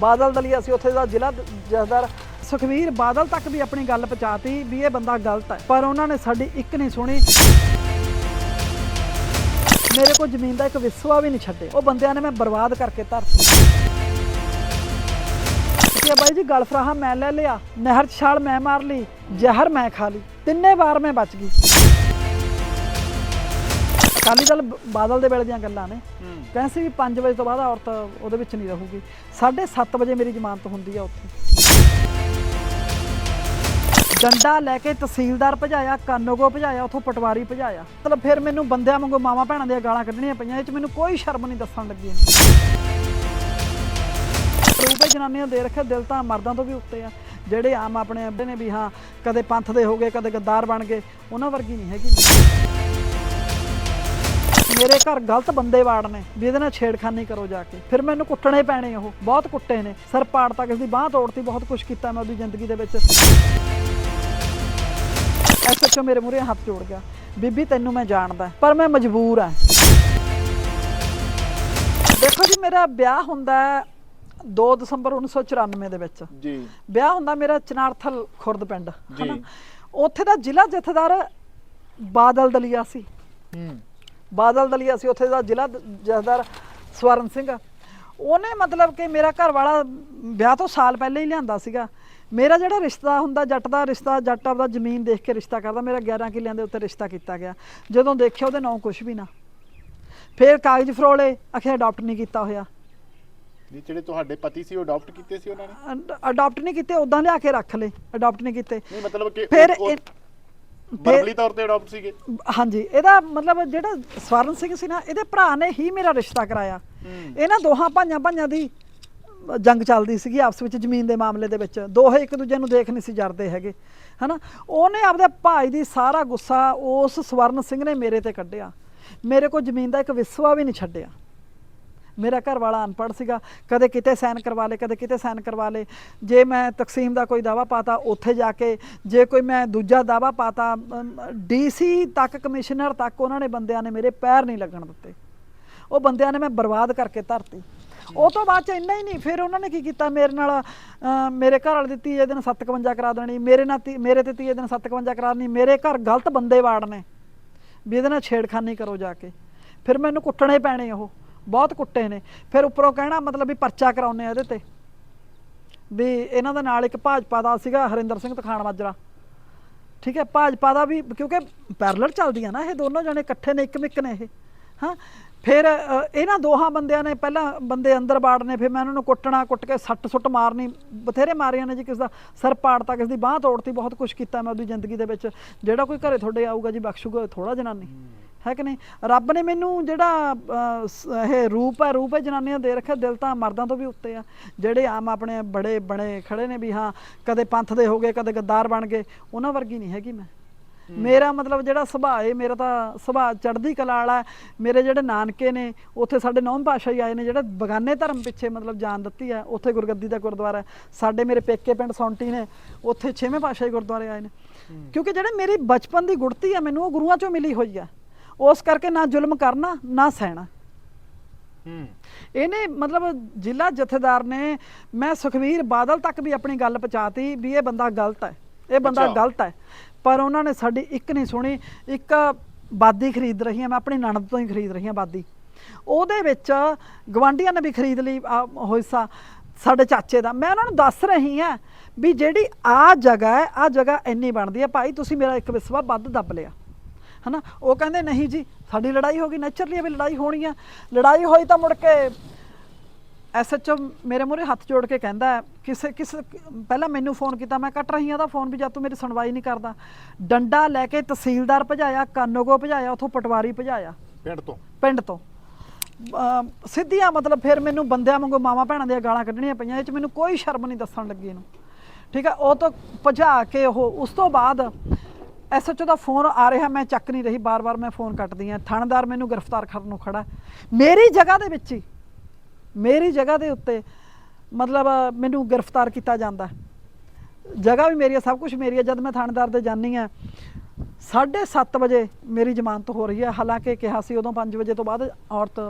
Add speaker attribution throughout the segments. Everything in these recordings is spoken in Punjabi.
Speaker 1: ਬਾਦਲ ਦਲੀਆ ਸੀ ਉੱਥੇ ਦਾ ਜ਼ਿਲ੍ਹਾ ਜਥੇਦਾਰ ਸੁਖਵੀਰ ਬਾਦਲ ਤੱਕ ਵੀ ਆਪਣੀ ਗੱਲ ਪਹੁੰਚਾਤੀ ਵੀ ਇਹ ਬੰਦਾ ਗਲਤ ਹੈ, ਪਰ ਉਹਨਾਂ ਨੇ ਸਾਡੀ ਇੱਕ ਨਹੀਂ ਸੁਣੀ। ਮੇਰੇ ਕੋਲ ਜ਼ਮੀਨ ਦਾ ਇੱਕ ਵਿਸਵਾ ਵੀ ਨਹੀਂ ਛੱਡੇ। ਉਹ ਬੰਦਿਆਂ ਨੇ ਮੈਂ ਬਰਬਾਦ ਕਰਕੇ ਧਰਤੀ। ਕਿ ਬਾਈ ਜੀ ਗਲਫਰਾਹਾ ਮੈਂ ਲੈ ਲਿਆ, ਨਹਿਰ ਛਾਲ ਮੈਂ ਮਾਰ ਲਈ, ਜ਼ਹਿਰ ਮੈਂ ਖਾ ਲਈ, ਤਿੰਨੇ ਵਾਰ ਮੈਂ ਬਚ ਗਈ। ਅਕਾਲੀ ਦਲ ਬਾਦਲ ਦੇ ਵੇਲੇ ਦੀਆਂ ਗੱਲਾਂ ਨੇ। ਕਹਿੰਦੇ ਸੀ ਵੀ 5 ਵਜੇ ਤੋਂ ਬਾਅਦ ਔਰਤ ਉਹਦੇ ਵਿੱਚ ਨਹੀਂ ਰਹੂਗੀ। 7:30 ਵਜੇ ਮੇਰੀ ਜ਼ਮਾਨਤ ਹੁੰਦੀ ਆ ਉੱਥੇ। ਡੰਡਾ ਲੈ ਕੇ ਤਹਿਸੀਲਦਾਰ ਭਜਾਇਆ ਕਾਨੋਗੋ ਭਜਾਇਆ ਉੱਥੋਂ ਪਟਵਾਰੀ ਭਜਾਇਆ। ਮਤਲਬ ਫਿਰ ਮੈਨੂੰ ਬੰਦਿਆਂ ਵਾਂਗੂ ਮਾਵਾਂ ਭੈਣਾਂ ਦੀਆਂ ਗਾਲਾਂ ਕੱਢਣੀਆਂ ਪਈਆਂ ਇਹ ਚ ਮੈਨੂੰ ਕੋਈ ਸ਼ਰਮ ਨਹੀਂ ਦੱਸਣ ਲੱਗੀ ਰੂਪੇ ਜਨਾਨੀਆਂ ਦੇ ਰੱਖੇ ਦਿਲ ਤਾਂ ਮਰਦਾਂ ਤੋਂ ਵੀ ਉੱਤੇ ਆ। ਜਿਹੜੇ ਆਮ ਆਪਣੇ ਅੱਬੇ ਨੇ ਵੀ ਹਾਂ ਕਦੇ ਪੰਥ ਦੇ ਹੋ ਗਏ ਕਦੇ ਗੱਦਾਰ ਬਣ ਗਏ ਉਹਨਾਂ ਵਰਗੀ ਨਹੀਂ ਹੈਗੀ। ਮੇਰੇ ਘਰ ਗਲਤ ਬੰਦੇ ਵਾੜ ਨੇ ਵੀ ਇਹਦੇ ਨਾਲ ਛੇੜਖਾਨੀ ਕਰੋ ਜਾ ਕੇ। ਫਿਰ ਮੈਨੂੰ ਕੁੱਟਣੇ ਪੈਣੇ ਉਹ ਬਹੁਤ ਕੁੱਟੇ ਨੇ। ਸਰ ਪਾੜਤਾ ਕਿਸੇ ਦੀ ਬਾਹ ਤੋੜਤੀ ਬਹੁਤ ਕੁਝ ਕੀਤਾ ਮੈਂ ਉਹਦੀ ਜ਼ਿੰਦਗੀ ਦੇ ਵਿੱਚ। ਐਸਐਚਓ ਮੇਰੇ ਮੂਹਰੇ ਹੱਥ ਜੋੜ ਗਿਆ। ਬੀਬੀ ਤੈਨੂੰ ਮੈਂ ਜਾਣਦਾ ਪਰ ਮੈਂ ਮਜਬੂਰ ਆ ਦੇਖੋ ਜੀ ਮੇਰਾ ਵਿਆਹ ਹੁੰਦਾ ਹੈ 2 ਦਸੰਬਰ 1994 ਦੇ ਵਿੱਚ।
Speaker 2: ਜੀ।
Speaker 1: ਵਿਆਹ ਹੁੰਦਾ ਮੇਰਾ ਚਨਾਰਥਲ ਖੁਰਦ ਪਿੰਡ। ਹਨਾ? ਉੱਥੇ ਦਾ ਜ਼ਿਲ੍ਹਾ ਜਥੇਦਾਰ ਬਾਦਲ ਦਲੀਆ ਸੀ।
Speaker 2: ਹੂੰ।
Speaker 1: ਬਾਦਲ ਦਲੀਆ ਸੀ ਉੱਥੇ ਦਾ ਜ਼ਿਲ੍ਹਾ ਜਥੇਦਾਰ ਸਵਰਨ ਸਿੰਘ ਉਹਨੇ ਮਤਲਬ ਕਿ ਮੇਰਾ ਘਰ ਵਾਲਾ ਵਿਆਹ ਤੋਂ ਸਾਲ ਪਹਿਲਾਂ ਹੀ ਲਿਆਂਦਾ ਸੀਗਾ। ਮੇਰਾ ਜਿਹੜਾ ਰਿਸ਼ਤਾ ਹੁੰਦਾ ਜੱਟ ਦਾ ਰਿਸ਼ਤਾ ਜੱਟ ਆਪਦਾ ਜ਼ਮੀਨ ਦੇਖ ਕੇ ਰਿਸ਼ਤਾ ਕਰਦਾ। ਮੇਰਾ 11 ਕਿੱਲਿਆਂ ਦੇ ਉੱਤੇ ਰਿਸ਼ਤਾ ਕੀਤਾ ਗਿਆ। ਜਦੋਂ ਦੇਖਿਆ ਉਹਦੇ ਨਾਂ ਕੁਝ ਵੀ ਨਾ। ਫਿਰ ਕਾਗਜ਼ ਫਰੋਲੇ ਅਖੇ ਅਡਾਪਟ ਨਹੀਂ ਕੀਤਾ ਹੋਇਆ।
Speaker 2: ਨਹੀਂ ਜਿਹੜੇ ਤੁਹਾਡੇ ਪਤੀ ਸੀ ਉਹ ਅਡਾਪਟ ਕੀਤੇ ਸੀ ਉਹਨਾਂ ਨੇ?
Speaker 1: ਅਡਾਪਟ ਨਹੀਂ ਕੀਤੇ ਉਦਾਂ ਲਿਆ ਕੇ ਰੱਖ ਲਏ। ਅਡਾਪਟ ਨਹੀਂ ਕੀਤੇ।
Speaker 2: ਨਹੀਂ ਮਤਲਬ ਕਿ
Speaker 1: ਫਿਰ
Speaker 2: ਵਰਬਲੀ ਤੌਰ ਤੇ ਅਡਾਪਟ ਸੀਗੇ।
Speaker 1: ਹਾਂਜੀ ਇਹਦਾ ਮਤਲਬ ਜਿਹੜਾ ਸਵਰਨ ਸਿੰਘ ਸੀ ਨਾ ਇਹਦੇ ਭਰਾ ਨੇ ਹੀ ਮੇਰਾ ਰਿਸ਼ਤਾ ਕਰਾਇਆ। ਇਹਨਾਂ ਦੋਹਾਂ ਭਾਈਆਂ ਭਾਈਆਂ ਦੀ ਜੰਗ ਚੱਲਦੀ ਸੀਗੀ ਆਪਸ ਵਿੱਚ ਜ਼ਮੀਨ ਦੇ ਮਾਮਲੇ ਦੇ ਵਿੱਚ। ਦੋਹੇ ਇੱਕ ਦੂਜੇ ਨੂੰ ਦੇਖ ਨਹੀਂ ਸੀ ਜਰਦੇ ਹੈਗੇ ਹਨਾ? ਉਹਨੇ ਆਪਦੇ ਭਾਈ ਦੀ ਸਾਰਾ ਗੁੱਸਾ ਉਸ ਸਵਰਨ ਸਿੰਘ ਨੇ ਮੇਰੇ ਤੇ ਕੱਢਿਆ। ਮੇਰੇ ਕੋਲ ਜ਼ਮੀਨ ਦਾ ਇੱਕ ਵਿਸਵਾ ਵੀ ਨਹੀਂ ਛੱਡਿਆ। ਮੇਰਾ ਘਰ ਵਾਲਾ ਅਨਪੜ੍ਹ ਸੀਗਾ, ਕਦੇ ਕਿਤੇ ਸਾਈਨ ਕਰਵਾ ਲੇ, ਕਦੇ ਕਿਤੇ ਸਾਈਨ ਕਰਵਾ ਲੇ। ਜੇ ਮੈਂ ਤਕਸੀਮ ਦਾ ਕੋਈ ਦਾਵਾ ਪਾਤਾ, ਉੱਥੇ ਜਾ ਕੇ ਜੇ ਕੋਈ ਮੈਂ ਦੂਜਾ ਦਾਵਾ ਪਾਤਾ ਡੀਸੀ ਤੱਕ ਕਮਿਸ਼ਨਰ ਤੱਕ ਉਹਨਾਂ ਨੇ ਬੰਦਿਆਂ ਨੇ ਮੇਰੇ ਪੈਰ ਨਹੀਂ ਲੱਗਣ ਦਿੱਤੇ। ਉਹ ਬੰਦਿਆਂ ਨੇ ਮੈਂ ਬਰਬਾਦ ਕਰਕੇ ਧਰਤੀ। ਉਹ ਤੋਂ ਬਾਅਦ ਚ ਇੰਨਾ ਹੀ ਨਹੀਂ, ਫਿਰ ਉਹਨਾਂ ਨੇ ਕੀ ਕੀਤਾ? ਮੇਰੇ ਨਾਲ ਮੇਰੇ ਘਰ ਵਾਲੇ ਦੀ ਇਹ ਦਿਨ 57 ਕਰਾ ਦੇਣੀ, ਮੇਰੇ ਨਾਲ ਤੀ- ਮੇਰੇ ਤੇ ਤੀਏ ਦਿਨ 57 ਕਰਾ ਦੇਣੀ, ਮੇਰੇ ਘਰ ਗਲਤ ਬੰਦੇ ਵਾੜਨੇ। ਵੀ ਇਹਦੇ ਨਾਲ ਛੇੜਖਾਨੀ ਕਰੋ ਜਾ ਕੇ। ਫਿਰ ਮੈਨੂੰ ਕੁੱਟਣੇ ਪੈਣੇ ਉਹ। ਬਹੁਤ ਕੁੱਟੇ ਨੇ। ਫਿਰ ਉੱਪਰੋਂ ਕਹਿਣਾ ਮਤਲਬ ਵੀ ਪਰਚਾ ਕਰਾਉਨੇ ਆ ਇਹਦੇ ਤੇ। ਵੀ ਇਹਨਾਂ ਦੇ ਨਾਲ ਇੱਕ ਭਾਜਪਾ ਦਾ ਸੀਗਾ ਹਰਿੰਦਰ ਸਿੰਘ ਤਖਾਣ ਮਾਜਰਾ। ਠੀਕ ਹੈ, ਭਾਜਪਾ ਦਾ ਵੀ ਕਿਉਂਕਿ ਪੈਰਲਲ ਚੱਲਦੀਆਂ ਨਾ ਇਹ ਦੋਨੋਂ ਜਣੇ ਇਕੱਠੇ ਨੇ ਇੱਕ ਮਿੱਕ ਨੇ ਇਹ। ਹਾਂ, ਫਿਰ ਇਹਨਾਂ ਦੋਹਾਂ ਬੰਦਿਆਂ ਨੇ ਪਹਿਲਾਂ ਬੰਦੇ ਅੰਦਰ ਬਾੜਨੇ ਫਿਰ ਮੈਂ ਉਹਨਾਂ ਨੂੰ ਕੁੱਟਣਾ, ਕੁੱਟ ਕੇ ਸੱਟ ਸੁੱਟ ਮਾਰਨੀ, ਬਥੇਰੇ ਮਾਰੀਆਂ ਨੇ ਜੀ ਕਿਸ ਦਾ ਸਰ ਪਾੜਤਾ, ਕਿਸ ਦੀ ਬਾਹ ਤੋੜਤੀ, ਬਹੁਤ ਕੁਝ ਕੀਤਾ ਮੈਂ ਉਹਦੀ ਜ਼ਿੰਦਗੀ ਦੇ ਵਿੱਚ। ਜਿਹੜਾ ਕੋਈ ਘਰੇ ਤੁਹਾਡੇ ਆਊਗਾ ਜੀ, ਬਖਸ਼ੂਗਾ ਥੋੜਾ ਜਨਾਨੀ। ਹੈ ਕਿ ਨਹੀਂ? ਰੱਬ ਨੇ ਮੈਨੂੰ ਜਿਹੜਾ ਸ- ਇਹ ਰੂਪ ਹੈ ਰੂਪ ਹੈ ਜਨਾਨੀਆਂ ਦੇ ਰੱਖਿਆ ਦਿਲ ਤਾਂ ਮਰਦਾਂ ਤੋਂ ਵੀ ਉੱਤੇ ਆ। ਜਿਹੜੇ ਆਮ ਆਪਣੇ ਬੜੇ ਬਣੇ ਖੜੇ ਨੇ ਵੀ ਹਾਂ ਕਦੇ ਪੰਥ ਦੇ ਹੋ ਗਏ ਕਦੇ ਗੱਦਾਰ ਬਣ ਗਏ ਉਹਨਾਂ ਵਰਗੀ ਨਹੀਂ ਹੈਗੀ ਮੈਂ। ਮੇਰਾ ਮਤਲਬ ਜਿਹੜਾ ਸੁਭਾਅ ਹੈ ਮੇਰਾ ਤਾਂ ਸੁਭਾਅ ਚੜ੍ਹਦੀ ਕਲਾ ਵਾਲਾ ਹੈ। ਮੇਰੇ ਜਿਹੜੇ ਨਾਨਕੇ ਨੇ ਉੱਥੇ ਸਾਡੇ ਨੌਂ ਪਾਤਸ਼ਾਹੀ ਆਏ ਨੇ ਜਿਹੜੇ ਬਗਾਨੇ ਧਰਮ ਪਿੱਛੇ ਮਤਲਬ ਜਾਨ ਦਿੱਤੀ ਹੈ ਉੱਥੇ ਗੁਰਗੱਦੀ ਦਾ ਗੁਰਦੁਆਰਾ ਹੈ। ਸਾਡੇ ਮੇਰੇ ਪੇਕੇ ਪਿੰਡ ਸੌਂਟੀ ਨੇ ਉੱਥੇ ਛੇਵੇਂ ਪਾਤਸ਼ਾਹੀ ਗੁਰਦੁਆਰੇ ਆਏ ਨੇ। ਕਿਉਂਕਿ ਜਿਹੜੇ ਮੇਰੀ ਬਚਪਨ ਦੀ ਗੁੜਤੀ ਹੈ ਮੈਨੂੰ ਉਹ ਗੁਰੂਆਂ ਚੋਂ ਮਿਲੀ ਹੋਈ ਹੈ। ਉਸ ਕਰਕੇ ਨਾ ਜ਼ੁਲਮ ਕਰਨਾ ਨਾ ਸਹਿਣਾ। ਇਹਨੇ ਮਤਲਬ ਜ਼ਿਲ੍ਹਾ ਜਥੇਦਾਰ ਨੇ ਮੈਂ ਸੁਖਵੀਰ ਬਾਦਲ ਤੱਕ ਵੀ ਆਪਣੀ ਗੱਲ ਪਹੁੰਚਾਤੀ ਵੀ ਇਹ ਬੰਦਾ ਗਲਤ ਹੈ। ਇਹ ਬੰਦਾ। ਗਲਤ ਹੈ। ਪਰ ਉਹਨਾਂ ਨੇ ਸਾਡੀ ਇੱਕ ਨਹੀਂ ਸੁਣੀ ਇੱਕ ਬਾਦੀ ਖਰੀਦ ਰਹੀ ਹਾਂ ਮੈਂ ਆਪਣੀ ਨਣਦ ਤੋਂ ਹੀ ਖਰੀਦ ਰਹੀ ਹਾਂ ਬਾਦੀ। ਉਹਦੇ ਵਿੱਚ ਗਵਾਂਢੀਆਂ ਨੇ ਵੀ ਖਰੀਦ ਲਈ ਹਿੱਸਾ ਸਾਡੇ ਚਾਚੇ ਦਾ। ਮੈਂ ਉਹਨਾਂ ਨੂੰ ਦੱਸ ਰਹੀ ਹਾਂ ਵੀ ਜਿਹੜੀ ਆ ਜਗ੍ਹਾ ਹੈ ਆ ਜਗ੍ਹਾ ਇੰਨੀ ਬਣਦੀ ਹੈ। ਭਾਈ ਤੁਸੀਂ ਮੇਰਾ ਇੱਕ ਵਿਸਵਾ ਵੱਧ ਦੱਬ ਲਿਆ। ਹਨਾ? ਉਹ ਕਹਿੰਦੇ ਨਹੀਂ ਜੀ ਸਾਡੀ ਲੜਾਈ ਹੋ ਗਈ ਨੇਚਰਲੀ ਵੀ ਲੜਾਈ ਹੋਣੀ ਆ। ਲੜਾਈ ਹੋਈ ਤਾਂ ਮੁੜ ਕੇ ਐਸਐਚਓ ਮੇਰੇ ਮੂਹਰੇ ਹੱਥ ਜੋੜ ਕੇ ਕਹਿੰਦਾ ਕਿਸੇ ਕਿਸੇ ਪਹਿਲਾਂ ਮੈਨੂੰ ਫੋਨ ਕੀਤਾ ਮੈਂ ਕੱਟ ਰਹੀ ਹਾਂ ਦਾ ਫੋਨ ਵੀ ਜਦ ਤੂੰ ਮੇਰੀ ਸੁਣਵਾਈ ਨਹੀਂ ਕਰਦਾ। ਡੰਡਾ ਲੈ ਕੇ ਤਹਿਸੀਲਦਾਰ ਭਜਾਇਆ ਕਾਨੋਗੋ ਭਜਾਇਆ ਉਥੋਂ ਪਟਵਾਰੀ ਭਜਾਇਆ।
Speaker 2: ਪਿੰਡ ਤੋਂ?
Speaker 1: ਪਿੰਡ ਤੋਂ। ਸਿੱਧੀਆਂ ਮਤਲਬ ਫਿਰ ਮੈਨੂੰ ਬੰਦਿਆਂ ਵਾਂਗੂ ਮਾਵਾਂ ਭੈਣਾਂ ਦੀਆਂ ਗਾਲਾਂ ਕੱਢਣੀਆਂ ਪਈਆਂ ਇਹ ਚ ਮੈਨੂੰ ਕੋਈ ਸ਼ਰਮ ਨਹੀਂ ਦੱਸਣ ਲੱਗੀ ਇਹਨੂੰ। ਠੀਕ ਹੈ ਉਹ ਤੋਂ ਭਜਾ ਕੇ ਉਹ ਉਸ ਤੋਂ ਬਾਅਦ ਐਸਐਚਓ ਦਾ ਫੋਨ ਆ ਰਿਹਾ ਮੈਂ ਚੱਕ ਨਹੀਂ ਰਹੀ ਬਾਰ-ਬਾਰ ਮੈਂ ਫੋਨ ਕੱਟਦੀ ਆ। ਥਾਣੇਦਾਰ ਮੈਨੂੰ ਗ੍ਰਿਫਤਾਰ ਕਰਨ ਨੂੰ ਖੜਾ। ਮੇਰੀ ਜਗ੍ਹਾ ਦੇ ਵਿੱਚ ਹੀ ਮੇਰੀ ਜਗ੍ਹਾ ਦੇ ਉੱਤੇ ਮਤਲਬ ਮੈਨੂੰ ਗ੍ਰਿਫਤਾਰ ਕੀਤਾ ਜਾਂਦਾ। ਜਗ੍ਹਾ ਵੀ ਮੇਰੀ ਹੈ ਸਭ ਕੁਝ ਮੇਰੀ ਹੈ। ਜਦ ਮੈਂ ਥਾਣੇਦਾਰ ਦੇ ਜਾਨੀ ਆ 7:30 ਵਜੇ ਮੇਰੀ ਜ਼ਮਾਨਤ ਹੋ ਰਹੀ ਹੈ। ਹਾਲਾਂਕਿ ਕਿਹਾ ਸੀ ਉਦੋਂ 5 ਵਜੇ ਤੋਂ ਬਾਅਦ ਔਰਤ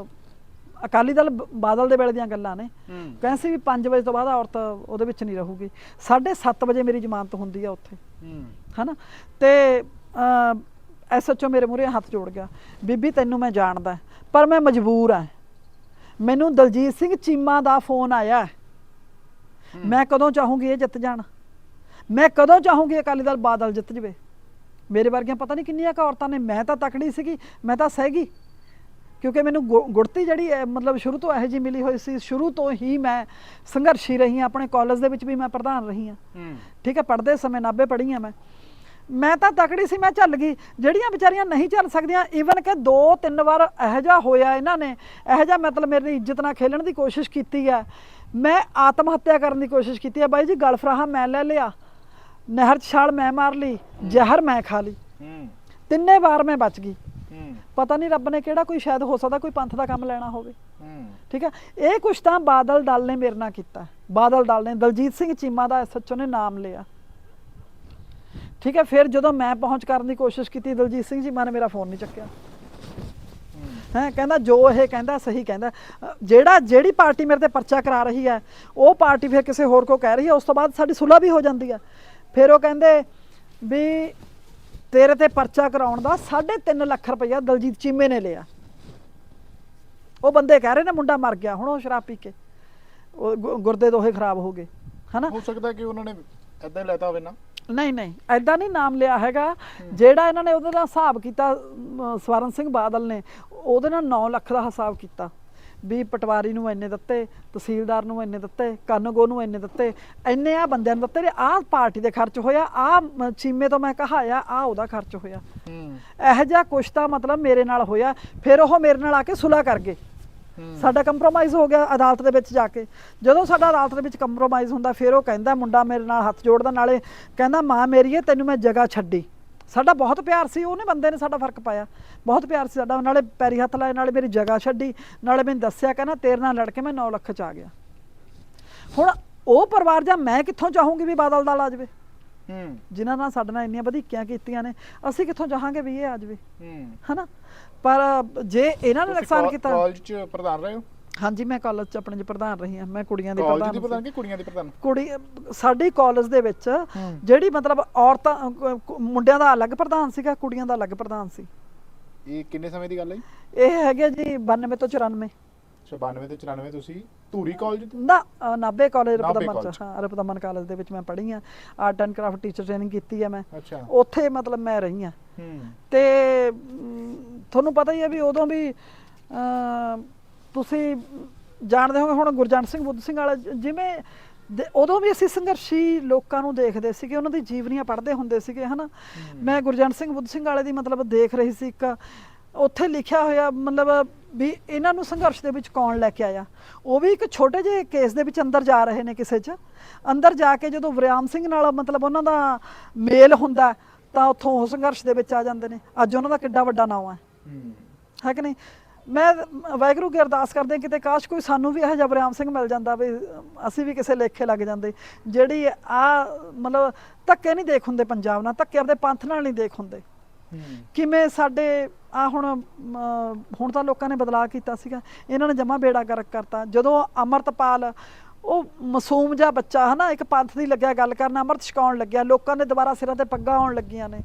Speaker 1: ਅਕਾਲੀ ਦਲ ਬਾਦਲ ਦੇ ਵੇਲੇ ਦੀਆਂ ਗੱਲਾਂ ਨੇ। ਕਹਿੰਦੇ ਸੀ ਵੀ 5 ਵਜੇ ਤੋਂ ਬਾਅਦ ਔਰਤ ਉਹਦੇ ਵਿੱਚ ਨਹੀਂ ਰਹੂਗੀ। 7:30 ਵਜੇ ਮੇਰੀ ਜ਼ਮਾਨਤ ਹੁੰਦੀ ਆ ਉੱਥੇ। ਹਨਾ? ਤੇ ਐਸਐਚਓ ਮੇਰੇ ਮੂਹਰੇ ਹੱਥ ਜੋੜ ਗਿਆ ਬੀਬੀ ਤੈਨੂੰ ਮੈਂ ਜਾਣਦਾ ਪਰ ਮੈਂ ਮਜਬੂਰ ਆ ਮੈਨੂੰ ਦਲਜੀਤ ਸਿੰਘ ਚੀਮਾ ਦਾ ਫੋਨ ਆਇਆ। ਮੈਂ ਕਦੋਂ ਚਾਹੂੰਗੀ ਇਹ ਜਿੱਤ ਜਾਣ? ਮੈਂ ਕਦੋਂ ਚਾਹੂੰਗੀ ਅਕਾਲੀ ਦਲ ਬਾਦਲ ਜਿੱਤ ਜਵੇ? ਮੇਰੇ ਵਰਗੀਆਂ ਪਤਾ ਨਹੀਂ ਕਿੰਨੀਆਂ ਕੁ ਔਰਤਾਂ ਨੇ ਮੈਂ ਤਾਂ ਤਕੜੀ ਸੀਗੀ ਮੈਂ ਤਾਂ ਸਹਿਗੀ। ਕਿਉਂਕਿ ਮੈਨੂੰ ਗੁੜਤੀ ਜਿਹੜੀ ਹੈ ਮਤਲਬ ਸ਼ੁਰੂ ਤੋਂ ਇਹੋ ਜਿਹੀ ਮਿਲੀ ਹੋਈ ਸੀ ਸ਼ੁਰੂ ਤੋਂ ਹੀ ਮੈਂ ਸੰਘਰਸ਼ੀ ਰਹੀ ਹਾਂ ਆਪਣੇ ਕਾਲਜ ਦੇ ਵਿੱਚ ਵੀ ਮੈਂ ਪ੍ਰਧਾਨ ਰਹੀ ਹਾਂ। ਠੀਕ ਹੈ ਪੜ੍ਹਦੇ ਸਮੇਂ ਨਾਭੇ ਪੜ੍ਹੀ ਹਾਂ ਮੈਂ। ਮੈਂ ਤਾਂ ਤਕੜੀ ਸੀ ਮੈਂ ਚੱਲ ਗਈ। ਜਿਹੜੀਆਂ ਵਿਚਾਰੀਆਂ ਨਹੀਂ ਚੱਲ ਸਕਦੀਆਂ ਈਵਨ ਕਿ ਦੋ ਤਿੰਨ ਵਾਰ ਇਹੋ ਜਿਹਾ ਹੋਇਆ ਇਹਨਾਂ ਨੇ ਇਹੋ ਜਿਹਾ ਮਤਲਬ ਮੇਰੀ ਇੱਜ਼ਤ ਨਾਲ ਖੇਲਣ ਦੀ ਕੋਸ਼ਿਸ਼ ਕੀਤੀ ਹੈ। ਮੈਂ ਆਤਮ ਹੱਤਿਆ ਕਰਨ ਦੀ ਕੋਸ਼ਿਸ਼ ਕੀਤੀ ਹੈ। ਬਾਈ ਜੀ ਗਲਫਰਾਹਾ ਮੈਂ ਲੈ ਲਿਆ। ਨਹਿਰ 'ਚ ਛਾਲ ਮੈਂ ਮਾਰ ਲਈ ਜ਼ਹਿਰ ਮੈਂ ਖਾ ਲਈ। ਤਿੰਨੇ ਵਾਰ ਮੈਂ ਬਚ ਗਈ। ਪਤਾ ਨਹੀਂ ਰੱਬ ਨੇ ਕਿਹੜਾ ਕੋਈ ਸ਼ਾਇਦ ਹੋ ਸਕਦਾ ਕੋਈ ਪੰਥ ਦਾ ਕੰਮ ਲੈਣਾ ਹੋਵੇ।
Speaker 2: ਹੂੰ।
Speaker 1: ਠੀਕ ਹੈ? ਇਹ ਕੁਛ ਤਾਂ ਬਾਦਲ ਦਲ ਨੇ ਮੇਰੇ ਨਾਲ ਕੀਤਾ। ਬਾਦਲ ਦਲ ਨੇ ਦਲਜੀਤ ਸਿੰਘ ਚੀਮਾ ਦਾ ਐਸਐਚਓ ਨੇ ਨਾਮ ਲਿਆ। ਠੀਕ ਹੈ? ਫਿਰ ਜਦੋਂ ਮੈਂ ਪਹੁੰਚ ਕਰਨ ਦੀ ਕੋਸ਼ਿਸ਼ ਕੀਤੀ ਦਲਜੀਤ ਸਿੰਘ ਚੀਮਾ ਨੇ ਮੇਰਾ ਫੋਨ ਨਹੀਂ ਚੱਕਿਆ। ਹੈ? ਕਹਿੰਦਾ ਜੋ ਇਹ ਕਹਿੰਦਾ ਸਹੀ ਕਹਿੰਦਾ। ਜਿਹੜਾ ਜਿਹੜੀ ਪਾਰਟੀ ਮੇਰੇ ਤੇ ਪਰਚਾ ਕਰਾ ਰਹੀ ਹੈ ਉਹ ਪਾਰਟੀ ਫਿਰ ਕਿਸੇ ਹੋਰ ਕੋ ਕਹਿ ਰਹੀ ਹੈ ਉਸ ਤੋਂ ਬਾਅਦ ਸਾਡੀ ਸੁਲ੍ਹਾ ਵੀ ਹੋ ਜਾਂਦੀ ਹੈ। ਫਿਰ ਉਹ ਕਹਿੰਦੇ ਵੀ ਤੇਰੇ ਤੇ ਪਰਚਾ ਕਰਾਉਣ ਦਾ 3.5 ਲੱਖ ਰੁਪਇਆ ਦਲਜੀਤ ਚੀਮੇ ਨੇ ਲਿਆ। ਉਹ ਬੰਦੇ ਕਹਿ ਰਹੇ ਨੇ ਮੁੰਡਾ ਮਰ ਗਿਆ ਹੁਣ ਉਹ ਸ਼ਰਾਬ ਪੀ ਕੇ। ਉਹ ਗੁਰਦੇ ਦੋਹੇ ਖਰਾਬ ਹੋ ਗਏ ਹਨਾ?
Speaker 2: ਹੋ ਸਕਦਾ ਕਿ ਉਹਨਾਂ ਨੇ ਐਦਾਂ ਹੀ ਲੈਤਾ ਹੋਵੇ ਨਾ।
Speaker 1: ਨਹੀਂ ਨਹੀਂ ਐਦਾਂ ਨਹੀਂ ਨਾਮ ਲਿਆ ਹੈਗਾ। ਜਿਹੜਾ ਇਹਨਾਂ ਨੇ ਉਹਦੇ ਨਾਲ ਹਿਸਾਬ ਕੀਤਾ ਸਵਰਨ ਸਿੰਘ ਬਾਦਲ ਨੇ ਉਹਦੇ ਨਾਲ 9 ਲੱਖ ਦਾ ਹਿਸਾਬ ਕੀਤਾ। ਵੀ ਪਟਵਾਰੀ ਨੂੰ ਇੰਨੇ ਦਿੱਤੇ ਤਹਿਸੀਲਦਾਰ ਨੂੰ ਇੰਨੇ ਦਿੱਤੇ ਕਾਨੂੰਗੋ ਨੂੰ ਇੰਨੇ ਦਿੱਤੇ ਇੰਨੇ ਆ ਬੰਦਿਆਂ ਨੂੰ ਦਿੱਤੇ ਆਹ ਪਾਰਟੀ ਦੇ ਖਰਚ ਹੋਇਆ ਆ ਚੀਮੇ ਤੋਂ ਮੈਂ ਕਹਾਇਆ ਆ ਉਹਦਾ ਖਰਚ ਹੋਇਆ। ਇਹੋ ਜਿਹਾ ਕੁਛ ਤਾਂ ਮਤਲਬ ਮੇਰੇ ਨਾਲ ਹੋਇਆ ਫਿਰ ਉਹ ਮੇਰੇ ਨਾਲ ਆ ਕੇ ਸੁਲਾ ਕਰ ਗਏ। ਸਾਡਾ ਕੰਪਰੋਮਾਈਜ਼ ਹੋ ਗਿਆ ਅਦਾਲਤ ਦੇ ਵਿੱਚ ਜਾ ਕੇ। ਜਦੋਂ ਸਾਡਾ ਅਦਾਲਤ ਦੇ ਵਿੱਚ ਕੰਪਰੋਮਾਈਜ਼ ਹੁੰਦਾ ਫਿਰ ਉਹ ਕਹਿੰਦਾ ਮੁੰਡਾ ਮੇਰੇ ਨਾਲ ਹੱਥ ਜੋੜਦਾ ਨਾਲੇ ਕਹਿੰਦਾ ਮਾਂ ਮੇਰੀ ਹੈ ਤੈਨੂੰ ਮੈਂ ਜਗ੍ਹਾ ਛੱਡੀ। ਸਾਡਾ ਬਹੁਤ ਪਿਆਰ ਸੀ ਉਹਨੇ ਬੰਦੇ ਨੇ ਸਾਡਾ ਫ਼ਰਕ ਪਾਇਆ। ਬਹੁਤ ਪਿਆਰ ਸੀ ਸਾਡਾ। ਨਾਲੇ ਪੈਰੀ ਹੱਥ ਲਾਏ ਨਾਲੇ ਮੇਰੀ ਜਗ੍ਹਾ ਛੱਡੀ ਨਾਲੇ ਮੈਨੂੰ ਦੱਸਿਆ ਕਹਿੰਦਾ ਤੇਰੇ ਨਾਲ ਲੜ ਕੇ ਮੈਂ 9 ਲੱਖ ਚ ਆ ਗਿਆ। ਹੁਣ ਉਹ ਪਰਿਵਾਰ ਜਾਂ ਮੈਂ ਕਿੱਥੋਂ ਚਾਹੂੰਗੀ ਵੀ ਬਾਦਲ ਦਾ ਆ ਜਾਵੇ
Speaker 2: ਹੂੰ।
Speaker 1: ਜਿਨ੍ਹਾਂ ਨਾਲ ਸਾਡੇ ਨਾਲ ਇੰਨੀਆਂ ਵਧੀਕੀਆਂ ਕੀਤੀਆਂ ਨੇ ਅਸੀਂ ਕਿੱਥੋਂ ਚਾਹਾਂਗੇ ਵੀ ਇਹ ਆ ਜਾਵੇ?
Speaker 2: ਹੂੰ।
Speaker 1: ਹਨਾ? ਪਰ ਜੇ ਇਹਨਾਂ ਨੇ ਨੁਕਸਾਨ ਕੀਤਾ
Speaker 2: ਕਾਲਜ ਚ ਪ੍ਰਧਾਨ ਰਹੇ ਹੋ?
Speaker 1: ਹਾਂਜੀ ਮੈਂ ਕਾਲਜ ਚ ਆਪਣੇ ਚ ਪ੍ਰਧਾਨ ਰਹੀ ਹਾਂ ਮੈਂ ਕੁੜੀਆਂ ਦੀ
Speaker 2: ਕਾਲਜ
Speaker 1: ਪ੍ਰਧਾਨ
Speaker 2: ਦੀ
Speaker 1: ਸੀ।
Speaker 2: ਪ੍ਰਧਾਨ ਕਿ ਕੁੜੀਆਂ ਦੀ ਪ੍ਰਧਾਨ
Speaker 1: ਕੁੜੀ ਸਾਡੀ ਕਾਲਜ ਦੇ ਵਿੱਚ। ਜਿਹੜੀ ਮਤਲਬ ਔਰਤਾਂ ਮੁੰਡਿਆਂ ਦਾ ਅਲੱਗ ਪ੍ਰਧਾਨ ਸੀਗਾ ਕੁੜੀਆਂ ਦਾ ਅਲੱਗ ਪ੍ਰਧਾਨ ਸੀ
Speaker 2: ਇਹ ਕਿੰਨੇ ਸਮੇਂ ਦੀ ਗੱਲ ਹੈ?
Speaker 1: ਇਹ ਹੈਗੇ ਜੀ 92 ਤੋਂ 94
Speaker 2: 92 ਤੇ 94 ਤੁਸੀਂ ਧੂਰੀ ਕਾਲਜ?
Speaker 1: ਨਾ ਨਾਭੇ ਕਾਲਜ ਰਪਦਮਨ। ਚ ਹਾਂ ਰਪਦਮਨ ਕਾਲਜ ਦੇ ਵਿੱਚ ਮੈਂ ਪੜ੍ਹੀ ਆ art and craft teacher training ਕੀਤੀ ਆ ਮੈਂ ਉੱਥੇ ਮਤਲਬ ਮੈਂ ਰਹੀ ਆ
Speaker 2: ਹੂੰ
Speaker 1: ਤੇ ਤੁਹਾਨੂੰ ਪਤਾ ਹੀ ਹੈ ਵੀ ਉਦੋਂ ਵੀ ਤੁਸੀਂ ਜਾਣਦੇ ਹੋਗੇ ਹੁਣ ਗੁਰਜੰਟ ਸਿੰਘ ਬੁੱਧ ਸਿੰਘ ਵਾਲਾ ਜਿਵੇਂ ਉਦੋਂ ਵੀ ਅਸੀਂ ਸੰਘਰਸ਼ੀ ਲੋਕਾਂ ਨੂੰ ਦੇਖਦੇ ਸੀਗੇ ਉਹਨਾਂ ਦੀ ਜੀਵਨੀਆਂ ਪੜ੍ਹਦੇ ਹੁੰਦੇ ਸੀਗੇ ਹਨਾ? ਮੈਂ ਗੁਰਜੰਟ ਸਿੰਘ ਬੁੱਧ ਸਿੰਘ ਵਾਲੇ ਦੀ ਮਤਲਬ ਦੇਖ ਰਹੀ ਸੀ ਇੱਕ ਉੱਥੇ ਲਿਖਿਆ ਹੋਇਆ ਮਤਲਬ ਵੀ ਇਹਨਾਂ ਨੂੰ ਸੰਘਰਸ਼ ਦੇ ਵਿੱਚ ਕੌਣ ਲੈ ਕੇ ਆਇਆ? ਉਹ ਵੀ ਇੱਕ ਛੋਟੇ ਜਿਹੇ ਕੇਸ ਦੇ ਵਿੱਚ ਅੰਦਰ ਜਾ ਰਹੇ ਨੇ ਕਿਸੇ 'ਚ। ਅੰਦਰ ਜਾ ਕੇ ਜਦੋਂ ਵਰਿਆਮ ਸਿੰਘ ਨਾਲ ਮਤਲਬ ਉਹਨਾਂ ਦਾ ਮੇਲ ਹੁੰਦਾ ਤਾਂ ਉੱਥੋਂ ਉਹ ਸੰਘਰਸ਼ ਦੇ ਵਿੱਚ ਆ ਜਾਂਦੇ ਨੇ। ਅੱਜ ਉਹਨਾਂ ਦਾ ਕਿੱਡਾ ਵੱਡਾ ਨਾਮ ਹੂੰ।
Speaker 2: ਹੈ
Speaker 1: ਕਿ ਨਹੀਂ? ਮੈਂ ਵਾਹਿਗੁਰੂ ਕੀ ਅਰਦਾਸ ਕਰਦੇ ਹਾਂ ਕਿਤੇ ਕਾਸ਼ ਕੋਈ ਸਾਨੂੰ ਵੀ ਇਹੋ ਜਿਹਾ ਬਰਿਆਮ ਸਿੰਘ ਮਿਲ ਜਾਂਦਾ ਵੀ ਅਸੀਂ ਵੀ ਕਿਸੇ ਲੇਖੇ ਲੱਗ ਜਾਂਦੇ। ਜਿਹੜੀ ਆ ਮਤਲਬ ਧੱਕੇ ਨਹੀਂ ਦੇਖ ਹੁੰਦੇ ਪੰਜਾਬ ਨਾਲ ਧੱਕੇ ਆਪਦੇ ਪੰਥ ਨਾਲ ਨਹੀਂ ਦੇਖ ਹੁੰਦੇ।
Speaker 2: ਹੂੰ।
Speaker 1: ਕਿਵੇਂ ਸਾਡੇ ਆ ਹੁਣ ਹੁਣ ਤਾਂ ਲੋਕਾਂ ਨੇ ਬਦਲਾਅ ਕੀਤਾ ਸੀਗਾ। ਇਹਨਾਂ ਨੇ ਜਮਾ ਬੇੜਾ ਗਰਕ ਕਰਤਾ। ਜਦੋਂ ਅਮਰਤਪਾਲ ਉਹ ਮਾਸੂਮ ਜਿਹਾ ਬੱਚਾ ਹਨਾ ਇੱਕ ਪੰਥ ਦੀ ਲੱਗਿਆ ਗੱਲ ਕਰਨ ਅਮਰਤ ਛਕਾਉਣ ਲੱਗਿਆ। ਲੋਕਾਂ ਦੇ ਦੁਬਾਰਾ ਸਿਰਾਂ ਤੇ ਪੱਗਾਂ ਆਉਣ ਲੱਗੀਆਂ ਨੇ।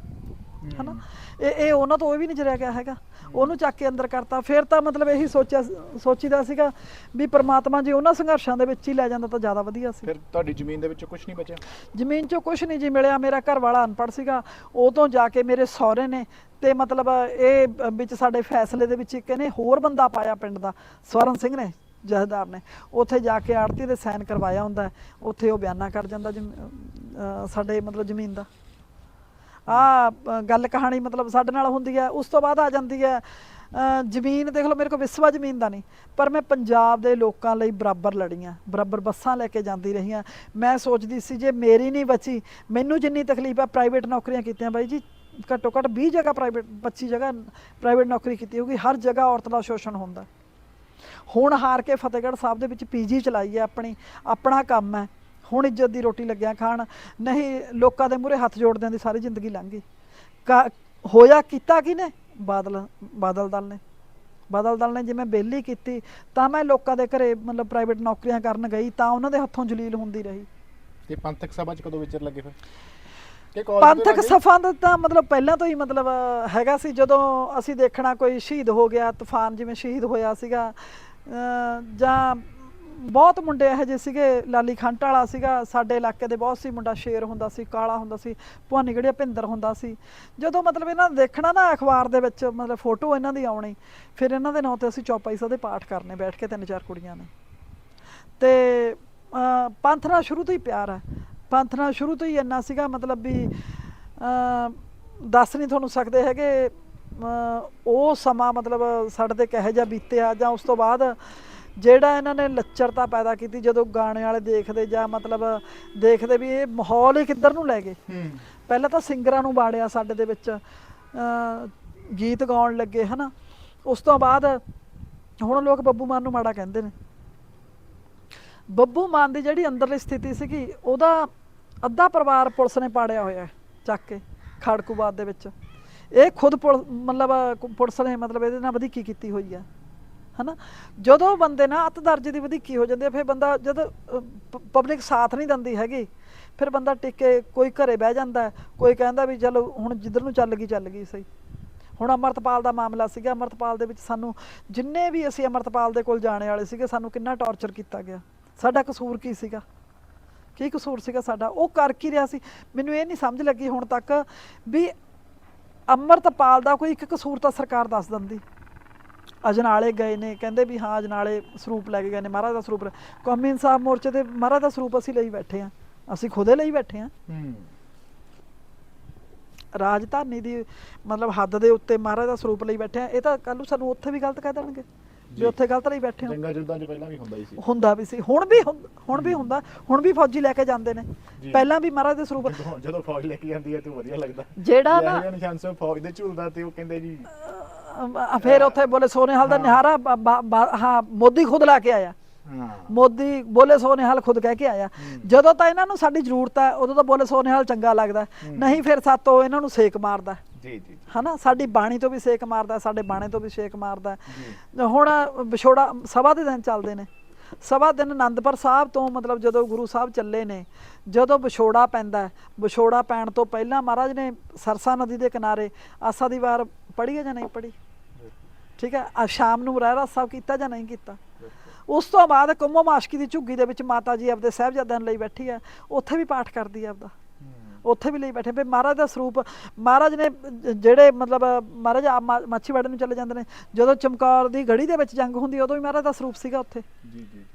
Speaker 1: ਹਨਾ? ਇਹ ਇਹ ਉਹਨਾਂ ਤੋਂ ਇਹ ਵੀ ਨਹੀਂ ਜਰਿਆ ਗਿਆ ਹੈਗਾ। ਉਹਨੂੰ ਚੱਕ ਕੇ ਅੰਦਰ ਕਰਤਾ। ਫਿਰ ਤਾਂ ਮਤਲਬ ਇਹੀ ਸੋਚਿਆ ਸੋਚੀਦਾ ਸੀਗਾ ਵੀ ਪ੍ਰਮਾਤਮਾ ਜੇ ਉਹਨਾਂ ਸੰਘਰਸ਼ਾਂ ਦੇ ਵਿੱਚ ਹੀ ਲੈ ਜਾਂਦਾ ਤਾਂ ਜ਼ਿਆਦਾ ਵਧੀਆ ਸੀ।
Speaker 2: ਫਿਰ ਤੁਹਾਡੀ ਜ਼ਮੀਨ ਦੇ ਵਿੱਚ ਕੁਝ ਨਹੀਂ ਬਚਿਆ?
Speaker 1: ਜ਼ਮੀਨ 'ਚੋਂ ਕੁਝ ਨਹੀਂ ਜੀ ਮਿਲਿਆ। ਮੇਰਾ ਘਰ ਵਾਲਾ ਅਨਪੜ੍ਹ ਸੀਗਾ। ਉਹ ਤੋਂ ਜਾ ਕੇ ਮੇਰੇ ਸਹੁਰੇ ਨੇ ਤੇ ਮਤਲਬ ਇਹ ਵਿੱਚ ਸਾਡੇ ਫੈਸਲੇ ਦੇ ਵਿੱਚ ਇੱਕ ਇਹਨੇ ਹੋਰ ਬੰਦਾ ਪਾਇਆ ਪਿੰਡ ਦਾ ਸਵਰਨ ਸਿੰਘ ਨੇ ਜਹਦਾਰ ਨੇ। ਉੱਥੇ ਜਾ ਕੇ ਆੜਤੀ ਦੇ ਸਾਈਨ ਕਰਵਾਇਆ ਹੁੰਦਾ। ਉੱਥੇ ਉਹ ਬਿਆਨਾ ਕਰ ਜਾਂਦਾ ਸਾਡੇ ਮਤਲਬ ਜ਼ਮੀਨ ਦਾ। ਆ ਗੱਲ ਕਹਾਣੀ ਮਤਲਬ ਸਾਡੇ ਨਾਲ ਹੁੰਦੀ ਹੈ, ਉਸ ਤੋਂ ਬਾਅਦ ਆ ਜਾਂਦੀ ਹੈ ਜ਼ਮੀਨ ਦੇਖ ਲਓ ਮੇਰੇ ਕੋਲ ਵਿਸਵਾ ਜ਼ਮੀਨ ਦਾ ਨਹੀਂ, ਪਰ ਮੈਂ ਪੰਜਾਬ ਦੇ ਲੋਕਾਂ ਲਈ ਬਰਾਬਰ ਲੜੀਆਂ, ਬਰਾਬਰ ਬੱਸਾਂ ਲੈ ਕੇ ਜਾਂਦੀ ਰਹੀਆਂ। ਮੈਂ ਸੋਚਦੀ ਸੀ ਜੇ ਮੇਰੀ ਨਹੀਂ ਬਚੀ, ਮੈਨੂੰ ਜਿੰਨੀ ਤਕਲੀਫ ਹੈ ਪ੍ਰਾਈਵੇਟ ਨੌਕਰੀਆਂ ਕੀਤੀਆਂ ਬਾਈ ਜੀ, ਘੱਟੋ ਘੱਟ 20 ਜਗ੍ਹਾ ਪ੍ਰਾਈਵੇਟ 25 ਜਗ੍ਹਾ ਪ੍ਰਾਈਵੇਟ ਨੌਕਰੀ ਕੀਤੀ ਹੋਊਗੀ, ਹਰ ਜਗ੍ਹਾ ਔਰਤ ਦਾ ਸ਼ੋਸ਼ਣ ਹੁੰਦਾ। ਹੁਣ ਹਾਰ ਕੇ ਫਤਿਹਗੜ੍ਹ ਸਾਹਿਬ ਦੇ ਵਿੱਚ ਪੀਜੀ ਚਲਾਈ ਹੈ ਆਪਣੀ, ਆਪਣਾ ਕੰਮ ਹੈ। ਹੁਣ ਇੱਜ਼ਤ ਦੀ ਰੋਟੀ ਲੱਗਿਆ ਖਾਣ ਨਹੀਂ ਲੋਕਾਂ ਦੇ ਮੂਹਰੇ ਹੱਥ ਜੋੜਦਿਆਂ ਦੀ ਸਾਰੀ ਜ਼ਿੰਦਗੀ ਲੰਘ ਗਈ। ਹੋਇਆ ਕੀਤਾ ਕਿਨੇ ਬਾਦਲ ਬਾਦਲ ਦਲ ਨੇ। ਬਦਲ ਦਲ ਨੇ ਜਿਵੇਂ ਬੇਲੀ ਕੀਤੀ ਤਾਂ ਮੈਂ ਲੋਕਾਂ ਦੇ ਘਰੇ ਮਤਲਬ ਪ੍ਰਾਈਵੇਟ ਨੌਕਰੀਆਂ ਕਰਨ ਗਈ ਤਾਂ ਉਹਨਾਂ ਦੇ ਹੱਥੋਂ ਜਲੀਲ ਹੁੰਦੀ ਰਹੀ।
Speaker 2: ਤੇ ਪੰਥਕ ਸਭਾ ਚ ਕਦੋਂ ਵਿਚਰ ਲੱਗੇ ਫਿਰ?
Speaker 1: ਪੰਥਕ? ਸਫਾ ਦਾ ਤਾਂ ਮਤਲਬ ਪਹਿਲਾਂ ਤੋਂ ਹੀ ਮਤਲਬ ਹੈਗਾ ਸੀ ਜਦੋਂ ਅਸੀਂ ਦੇਖਣਾ ਕੋਈ ਸ਼ਹੀਦ ਹੋ ਗਿਆ ਤੂਫਾਨ ਜਿਵੇਂ ਸ਼ਹੀਦ ਹੋਇਆ ਸੀਗਾ ਜਾਂ ਬਹੁਤ ਮੁੰਡੇ ਇਹੋ ਜਿਹੇ ਸੀਗੇ ਲਾਲੀ ਖੰਟ ਵਾਲਾ ਸੀਗਾ ਸਾਡੇ ਇਲਾਕੇ ਦੇ ਬਹੁਤ ਸੀ ਮੁੰਡਾ ਸ਼ੇਰ ਹੁੰਦਾ ਸੀ ਕਾਲਾ ਹੁੰਦਾ ਸੀ ਭਵਾਨੀ ਗੜੀਆ ਭਿੰਦਰ ਹੁੰਦਾ ਸੀ। ਜਦੋਂ ਮਤਲਬ ਇਹਨਾਂ ਨੇ ਦੇਖਣਾ ਨਾ ਅਖਬਾਰ ਦੇ ਵਿੱਚ ਮਤਲਬ ਫੋਟੋ ਇਹਨਾਂ ਦੀ ਆਉਣੀ ਫਿਰ ਇਹਨਾਂ ਦੇ ਨਾਂ ਤੇ ਅਸੀਂ ਚੌਪਾਈ ਸਾਹਿਬ ਦੇ ਪਾਠ ਕਰਨੇ ਬੈਠ ਕੇ ਤਿੰਨ ਚਾਰ ਕੁੜੀਆਂ ਨੇ। ਤੇ ਅਹ, ਪੰਥ ਨਾਲ ਸ਼ੁਰੂ ਤੋਂ ਹੀ ਪਿਆਰ ਹੈ। ਪੰਥ ਨਾਲ ਸ਼ੁਰੂ ਤੋਂ ਹੀ ਇੰਨਾ ਸੀਗਾ ਮਤਲਬ ਵੀ ਦੱਸ ਨਹੀਂ ਤੁਹਾਨੂੰ ਸਕਦੇ ਹੈਗੇ ਉਹ ਸਮਾਂ ਮਤਲਬ ਸਾਡੇ ਤੇ ਕਿਹੋ ਜਿਹਾ ਬੀਤਿਆ ਜਾਂ ਉਸ ਤੋਂ ਬਾਅਦ ਜਿਹੜਾ ਇਹਨਾਂ ਨੇ ਲੱਚਰਤਾ ਪੈਦਾ ਕੀਤੀ ਜਦੋਂ ਗਾਣੇ ਵਾਲੇ ਦੇਖਦੇ ਜਾਂ ਮਤਲਬ ਦੇਖਦੇ ਵੀ ਇਹ ਮਾਹੌਲ ਹੀ ਕਿੱਧਰ ਨੂੰ ਲੈ ਗਏ। ਪਹਿਲਾਂ ਤਾਂ ਸਿੰਗਰਾਂ ਨੂੰ ਬਾੜਿਆ ਸਾਡੇ ਦੇ ਵਿੱਚ ਗੀਤ ਗਾਉਣ ਲੱਗੇ ਹਨਾ। ਉਸ ਤੋਂ ਬਾਅਦ ਹੁਣ ਲੋਕ ਬੱਬੂ ਮਾਨ ਨੂੰ ਮਾੜਾ ਕਹਿੰਦੇ ਨੇ। ਬੱਬੂ ਮਾਨ ਦੀ ਜਿਹੜੀ ਅੰਦਰਲੀ ਸਥਿਤੀ ਸੀਗੀ ਉਹਦਾ ਅੱਧਾ ਪਰਿਵਾਰ ਪੁਲਿਸ ਨੇ ਪਾੜਿਆ ਹੋਇਆ ਚੱਕ ਕੇ ਖੜਕੂਬਾਦ ਦੇ ਵਿੱਚ। ਇਹ ਖੁਦ ਮਤਲਬ ਪੁਲਿਸ ਨੇ ਮਤਲਬ ਇਹਦੇ ਨਾਲ ਵਧੀਕੀ ਕੀਤੀ ਹੋਈ ਹੈ ਹਨਾ? ਜਦੋਂ ਬੰਦੇ ਨਾ ਅਤ ਦਰਜੇ ਦੀ ਵਧੀਕੀ ਹੋ ਜਾਂਦੀ ਹੈ ਫਿਰ ਬੰਦਾ ਜਦ ਪਬਲਿਕ ਸਾਥ ਨਹੀਂ ਦਿੰਦੀ ਹੈਗੀ, ਫਿਰ ਬੰਦਾ ਟਿਕੇ ਕੋਈ ਘਰੇ ਬਹਿ ਜਾਂਦਾ ਕੋਈ ਕਹਿੰਦਾ ਵੀ ਚਲੋ ਹੁਣ ਜਿੱਧਰ ਨੂੰ ਚੱਲ ਗਈ ਚੱਲ ਗਈ ਸਹੀ। ਹੁਣ ਅਮਰਤਪਾਲ ਦਾ ਮਾਮਲਾ ਸੀਗਾ, ਅਮਰਤਪਾਲ ਦੇ ਵਿੱਚ ਸਾਨੂੰ ਜਿੰਨੇ ਵੀ ਅਸੀਂ ਅਮਰਤਪਾਲ ਦੇ ਕੋਲ ਜਾਣੇ ਵਾਲੇ ਸੀਗੇ, ਸਾਨੂੰ ਕਿੰਨਾ ਟੌਰਚਰ ਕੀਤਾ ਗਿਆ। ਸਾਡਾ ਕਸੂਰ ਕੀ ਸੀਗਾ? ਕੀ ਕਸੂਰ ਸੀਗਾ ਸਾਡਾ? ਉਹ ਕਰ ਕੀ ਰਿਹਾ ਸੀ? ਮੈਨੂੰ ਇਹ ਨਹੀਂ ਸਮਝ ਲੱਗੀ ਹੁਣ ਤੱਕ ਵੀ ਅਮਰਤਪਾਲ ਦਾ ਕੋਈ ਇੱਕ ਕਸੂਰ ਤਾਂ ਸਰਕਾਰ ਦੱਸ ਦਿੰਦੀ। ਅਜਨਾਲੇ ਗਏ ਨੇ ਕਹਿੰਦੇ ਵੀ ਹਾਂ ਅਜਨਾਲੇ ਸਰੂਪ ਲੈ ਕੇ ਗਏ ਨੇ ਮਹਾਰਾਜ ਦਾ ਸਰੂਪ। ਕੌਮੀ ਇਨਸਾਫ ਮੋਰਚੇ ਦੇ ਮਹਾਰਾਜ ਦਾ ਸਰੂਪ ਅਸੀਂ ਲਈ ਬੈਠੇ ਆ ਅਸੀਂ ਖੁਦੇ ਲਈ ਬੈਠੇ ਆ
Speaker 2: ਹੂੰ।
Speaker 1: ਰਾਜਧਾਨੀ ਦੀ ਮਤਲਬ ਹੱਦ ਦੇ ਉੱਤੇ ਮਹਾਰਾਜ ਦਾ ਸਰੂਪ ਲਈ ਬੈਠੇ ਆ ਇਹ ਤਾਂ ਕੱਲ ਨੂੰ ਸਾਨੂੰ ਉੱਥੇ ਵੀ ਗਲਤ ਕਹਿ ਦੇਣਗੇ
Speaker 2: ਜੀ।
Speaker 1: ਵੀ ਉੱਥੇ ਗਲਤ ਲਈ ਬੈਠੇ ਆ
Speaker 2: ਜੰਗਾਂ ਯੁੱਧਾਂ ਚ ਪਹਿਲਾਂ ਵੀ ਹੁੰਦਾ ਹੀ ਸੀ।
Speaker 1: ਹੁੰਦਾ ਵੀ ਸੀ ਹੁਣ ਵੀ ਹੁੰ- ਹੁਣ ਵੀ ਹੁੰਦਾ ਹੁਣ ਵੀ ਫੌਜੀ ਲੈ ਕੇ ਜਾਂਦੇ ਨੇ। ਪਹਿਲਾਂ ਵੀ ਮਹਾਰਾਜ ਦੇ ਸਰੂਪ
Speaker 2: ਜਦੋਂ ਜਦੋਂ ਫੌਜ ਲੈ ਕੇ ਜਾਂਦੀ ਹੈ ਤੇ ਵਧੀਆ ਲੱਗਦਾ।
Speaker 1: ਜਿਹੜਾ ਨਾ
Speaker 2: ਜਿਹੜਾ ਨਿਸ਼ਾਨ ਸਿੰਘ ਫੌਜ ਦੇ ਝੂਲਦਾ ਤੇ ਉਹ ਕਹਿੰਦੇ ਜੀ
Speaker 1: ਅਹ, ਫਿਰ ਉੱਥੇ ਬੋਲੇ ਸੋਨੇਹਾਲ ਦਾ ਨਿਹਾਰਾ ਬ- ਬ- ਬ- ਹਾਂ ਮੋਦੀ ਖੁਦ ਲਾ ਕੇ ਆਇਆ।
Speaker 2: ਹਾਂ।
Speaker 1: ਮੋਦੀ ਬੋਲੇ ਸੋਨੇਹਾਲ ਖੁਦ ਕਹਿ ਕੇ ਆਇਆ। ਜਦੋਂ ਤਾਂ ਇਹਨਾਂ ਨੂੰ ਸਾਡੀ ਜ਼ਰੂਰਤ ਹੈ ਉਦੋਂ ਤਾਂ ਬੋਲੇ ਸੋਨੇਹਾਲ ਚੰਗਾ ਲੱਗਦਾ ਨਹੀਂ ਫਿਰ ਸਾਤੋਂ ਇਹਨਾਂ ਨੂੰ ਸੇਕ ਮਾਰਦਾ
Speaker 2: ਜੀ ਜੀ
Speaker 1: ਹਨਾ? ਸਾਡੀ ਬਾਣੀ ਤੋਂ ਵੀ ਸੇਕ ਮਾਰਦਾ ਸਾਡੇ ਬਾਣੇ ਤੋਂ ਵੀ ਸੇਕ ਮਾਰਦਾ ਹੁਣ ਵਿਛੋੜਾ ਸਭਾ ਦੇ ਦਿਨ ਚੱਲਦੇ ਨੇ। ਸਭਾ ਦਿਨ ਆਨੰਦਪੁਰ ਸਾਹਿਬ ਤੋਂ ਮਤਲਬ ਜਦੋਂ ਗੁਰੂ ਸਾਹਿਬ ਚੱਲੇ ਨੇ ਜਦੋਂ ਵਿਛੋੜਾ ਪੈਂਦਾ ਹੈ, ਵਿਛੋੜਾ ਪੈਣ ਤੋਂ ਪਹਿਲਾਂ ਮਹਾਰਾਜ ਨੇ ਸਰਸਾ ਨਦੀ ਦੇ ਕਿਨਾਰੇ ਆਸਾ ਦੀ ਵਾਰ ਪੜ੍ਹੀ ਹੈ ਜਾਂ ਨਹੀਂ ਪੜ੍ਹੀ? ਠੀਕ ਹੈ? ਆ ਸ਼ਾਮ ਨੂੰ ਰਹਿਰਾ ਸਾਹਿਬ ਕੀਤਾ ਜਾਂ ਨਹੀਂ ਕੀਤਾ? ਉਸ ਤੋਂ ਬਾਅਦ ਕੁੰਮੋ ਮਾਸ਼ਕੀ ਦੀ ਝੁੱਗੀ ਦੇ ਵਿੱਚ ਮਾਤਾ ਜੀ ਆਪਦੇ ਸਾਹਿਬਜ਼ਾਦਿਆਂ ਲਈ ਬੈਠੀ ਹੈ। ਉੱਥੇ ਵੀ ਪਾਠ ਕਰਦੀ ਹੈ ਆਪਦਾ। ਉੱਥੇ ਵੀ ਲਈ ਬੈਠੇ। ਵੀ ਮਹਾਰਾਜ ਦਾ ਸਰੂਪ ਮਹਾਰਾਜ ਨੇ ਜਿਹੜੇ ਮਤਲਬ ਮਹਾਰਾਜ ਆ ਮਾਛੀਵਾੜੇ ਨੂੰ ਚਲੇ ਜਾਂਦੇ ਨੇ ਜਦੋਂ ਚਮਕੌਰ ਦੀ ਗੜੀ ਦੇ ਵਿੱਚ ਜੰਗ ਹੁੰਦੀ ਉਦੋਂ ਵੀ ਮਹਾਰਾਜ ਦਾ ਸਰੂਪ ਸੀਗਾ ਉੱਥੇ।
Speaker 2: ਜੀ ਜੀ ਜੀ।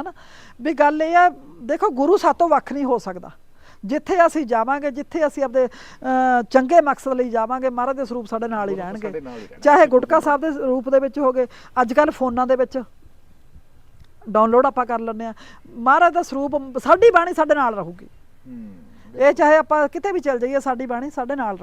Speaker 1: ਹਨਾ? ਵੀ ਗੱਲ ਇਹ ਆ ਦੇਖੋ ਗੁਰੂ ਸਾਤੋਂ ਵੱਖ ਨਹੀਂ ਹੋ ਸਕਦਾ। ਜਿੱਥੇ ਅਸੀਂ ਜਾਵਾਂਗੇ ਜਿੱਥੇ ਅਸੀਂ ਆਪਦੇ ਚੰਗੇ ਮਕਸਦ ਲਈ ਜਾਵਾਂਗੇ ਮਹਾਰਾਜ ਦੇ ਸਰੂਪ ਸਾਡੇ ਨਾਲ ਹੀ ਰਹਿਣਗੇ। ਚਾਹੇ ਗੁਟਕਾ ਸਾਹਿਬ ਦੇ ਰੂਪ ਦੇ ਵਿੱਚ ਹੋਗੇ ਅੱਜ ਕੱਲ ਫੋਨਾਂ ਦੇ ਵਿੱਚ ਡਾਊਨਲੋਡ ਆਪਾਂ ਕਰ ਲੈਂਦੇ ਆ ਮਹਾਰਾਜ ਦਾ ਸਰੂਪ ਸਾਡੀ ਬਾਣੀ ਸਾਡੇ ਨਾਲ ਰਹੂਗੀ। ਇਹ ਚਾਹੇ ਆਪਾਂ ਕਿਤੇ ਵੀ ਚੱਲ ਜਾਈਏ ਸਾਡੀ ਬਾਣੀ ਸਾਡੇ ਨਾਲ ਰਹੂ